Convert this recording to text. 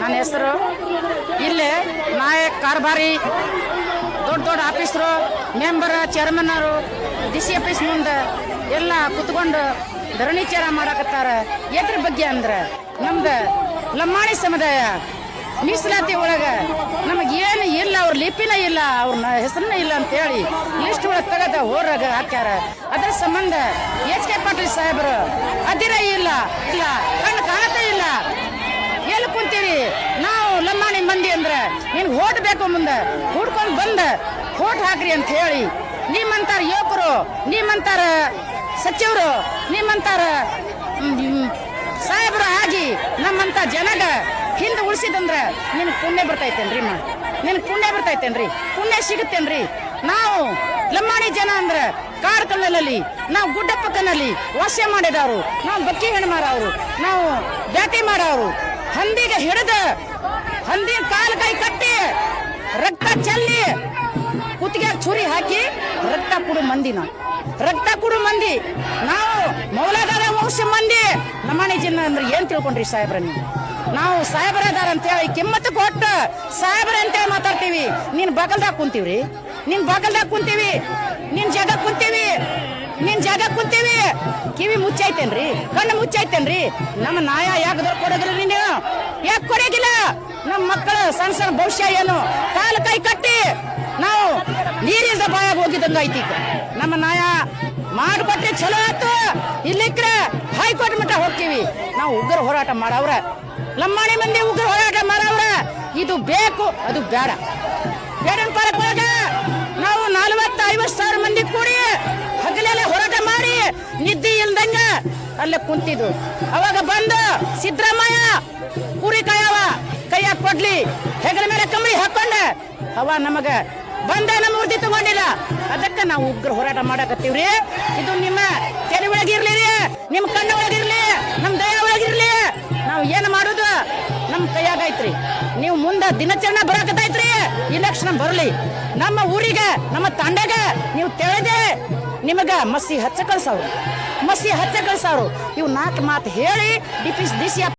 ನನ್ನ ಹೆಸರು. ಇಲ್ಲಿ ನಾಯಕ್ ಕಾರ್ಬಾರಿ, ದೊಡ್ಡ ದೊಡ್ಡ ಆಫೀಸರು, ಮೆಂಬರ್ ಚೇರ್ಮನ್ನರು ಡಿ ಸಿ ಆಫೀಸ್ ಮುಂದೆ ಎಲ್ಲ ಕುತ್ಕೊಂಡು ಧರಣಿ ಮಾಡಕತ್ತಾರ ಮಾಡಾಕತ್ತಾರ. ಎದ್ರ ಬಗ್ಗೆ ಅಂದ್ರೆ, ನಮ್ದು ಲಮ್ಮಾಣಿ ಸಮುದಾಯ, ಮೀಸಲಾತಿ ಒಳಗೆ ನಮಗೆ ಏನು ಇಲ್ಲ, ಅವ್ರ ಲಿಪಿನ ಇಲ್ಲ, ಅವ್ರನ್ನ ಹೆಸರನ್ನ ಇಲ್ಲ ಅಂತೇಳಿ ಲಿಸ್ಟ್ ಒಳಗೆ ತೆಗೆದ ಹೋರಾಗ ಹಾಕ್ಯಾರ. ಅದರ ಸಂಬಂಧ ಎಚ್ ಕೆ ಪಾಟೀಲ್ ಸಾಹೇಬರು ಅದಿರ ಇಲ್ಲ ಇಲ್ಲ ನಾವು ಲಂಬಾಣಿ ಮಂದಿ ಅಂದ್ರೆ, ನೀನು ಓಟ್ ಬೇಕು ಮುಂದೆ, ಹುಡ್ಕೊಂಡು ಬಂದ, ಓಟ್ ಹಾಕ್ರಿ ಅಂತ ಹೇಳಿ. ನಿಮ್ಮಂತಾರ ಯುವಕರು, ನಿಮ್ಮಂತಾರ ಸಚಿವರು, ನಿಮ್ಮಂತಾರ ಸಾಹೇಬರು ಆಗಿ ನಮ್ಮಂತ ಜನಗ ಹಿಂದೆ ಉಳಿಸಿದಂದ್ರೆ ನಿನ್ ಪುಣ್ಯ ಬರ್ತೈತೇನ್ರಿ ಮಾ. ನಿನ್ ಪುಣ್ಯ ಬರ್ತೈತೇನ್ರಿ? ಪುಣ್ಯ ಸಿಗುತ್ತೇನ್ರಿ? ನಾವು ಲಂಬಾಣಿ ಜನ ಅಂದ್ರ ಕಾಡ್ಕಲ್ಲಲ್ಲಿ ನಾವು ನಾವು ಗುಡ್ಡಪ್ಪಕ್ಕನಲ್ಲಿ ವಾಸ ಮಾಡಿದವರು. ನಾವು ಬಕ್ಕಿ ಹೆಣ್ಣು ಅವರು ನಾವು ಬ್ಯಾಟಿ ಮಾಡೋರು ಹಂದಿಗೆ ಹಿಡಿದು, ಹಂದಿ ಕಾಲು ಕೈ ಕಟ್ಟಿ, ರಕ್ತ ಚೆಲ್ಲಿ, ಕುತ್ತಿಗೆ ಚುರಿ ಹಾಕಿ, ರಕ್ತ ಕುಡು ಮಂದಿ ನಾವು. ರಕ್ತ ಕುಡು ಮಂದಿ. ನಾವು ಮೌಲಾದಾರ ವಂಶ ಮಂದಿ. ನಮ್ಮನೆ ಜನ ಅಂದ್ರೆ ಏನ್ ತಿಳ್ಕೊಂಡ್ರಿ ಸಾಹೇಬ್ರ ನೀವು? ನಾವು ಸಾಹೇಬರದಾರ ಅಂತ ಹೇಳಿ ಕಿಮ್ಮತ್ತು ಕೊಟ್ಟು ಸಾಹೇಬ್ರ ಅಂತೇಳಿ ಮಾತಾಡ್ತೀವಿ. ನೀನ್ ಬಗಲ್ದಾಗ ಕುಂತೀವ್ರಿ? ನೀನ್ ಬಗಲ್ದಾಗ ಕುಂತೀವಿ? ನಿನ್ ಜಾಗ ಕುಂತೀವಿ? ನಿನ್ ಜಾಗ ಕುಂತೀವಿ. ಕಿವಿ ಮುಚ್ಚೈತೇನ್ರಿ ಕಣ್ಣು ಮುಚ್ಚೈತೇನ್ರಿ ನಮ್ಮ ನಾಯ ಯಾಕೆ ಕೊಡೋದ್ರಿ ನೀವು ಯಾಕೆ ಕೊಡಗಿಲ್ಲ ನಮ್ಮ ಮಕ್ಕಳ ಸಣ್ಣ ಸಣ್ಣ ಭವಿಷ್ಯ ಏನು? ಕಾಲು ಕೈ ಕಟ್ಟಿ ನಾವು ನೀರಿಂದ ಬಾಯಾಗ ಹೋಗಿದಂಗ ಐತಿ ನಮ್ಮ ನಾಯ ಮಾಡಿಕೊಟ್ರೆ ಚಲೋ ಆಯ್ತು. ಇಲ್ಲಿಕ್ರೆ ಹೈಕೋರ್ಟ್ ಮಟ್ಟ ಹೋಗ್ತೀವಿ. ನಾವು ಉಗ್ರ ಹೋರಾಟ ಮಾಡವ್ರ. ಮನೆ ಮಂದಿ ಉಗ್ರ ಹೋರಾಟ ಮಾಡವ್ರ. ಇದು ಬೇಕು, ಅದು ಬೇಡ. ಬೇಡನ್ ಇಲ್ದಂಗ ಅಲ್ಲೇ ಕುಂತಿದ್ವು ಅವಾಗ ಬಂದು ಸಿದ್ದರಾಮಯ್ಯ, ಕುರಿ ಕಾಯವ ಕೈಯಾಗ ಕೊಡ್ಲಿ ಹೆಗಲ ಮೇಲೆ ಕಮ್ಮಿ ಹಾಕೊಂಡ. ಅವ ನಮಗ ಬಂದ ನಮ್ಮ ತಗೊಂಡಿಲ್ಲ. ಅದಕ್ಕೆ ನಾವು ಉಗ್ರ ಹೋರಾಟ ಮಾಡಕತ್ತೀವ್ರಿ. ಇದು ನಿಮ್ಮ ತೆರೆ ಒಳಗಿರ್ಲಿ ನಿಮ್ಮ ಕಣ್ಣ ಒಳಗಿರ್ಲಿ, ನಮ್ಮ ದಯ ಒಳಗಿರ್ಲಿ. ನಾವು ಏನು ಮಾಡೋದು? ನಮ್ಮ ಕೈಯಾಗೈತ್ರಿ ನೀವು ಮುಂದೆ ದಿನಚರಣೆ ಬರಾಕತ್ತೈತ್ರಿ. ಇಲೆಕ್ಷನ್ ಬರಲಿ. ನಮ್ಮ ಊರಿಗೆ, ನಮ್ಮ ತಂಡಗೆ ನೀವು ತಿಳಿದೆ ನಿಮಗ ಮಸಿ ಹಚ್ಚ ಕಳ್ಸವ್ರು ಮಸಿ ಹಚ್ಚ ಕಳ್ಸವ್ರು ಇವು ನಾಲ್ಕು ಮಾತು ಹೇಳಿ ಡಿ ಪಿ ಡಿ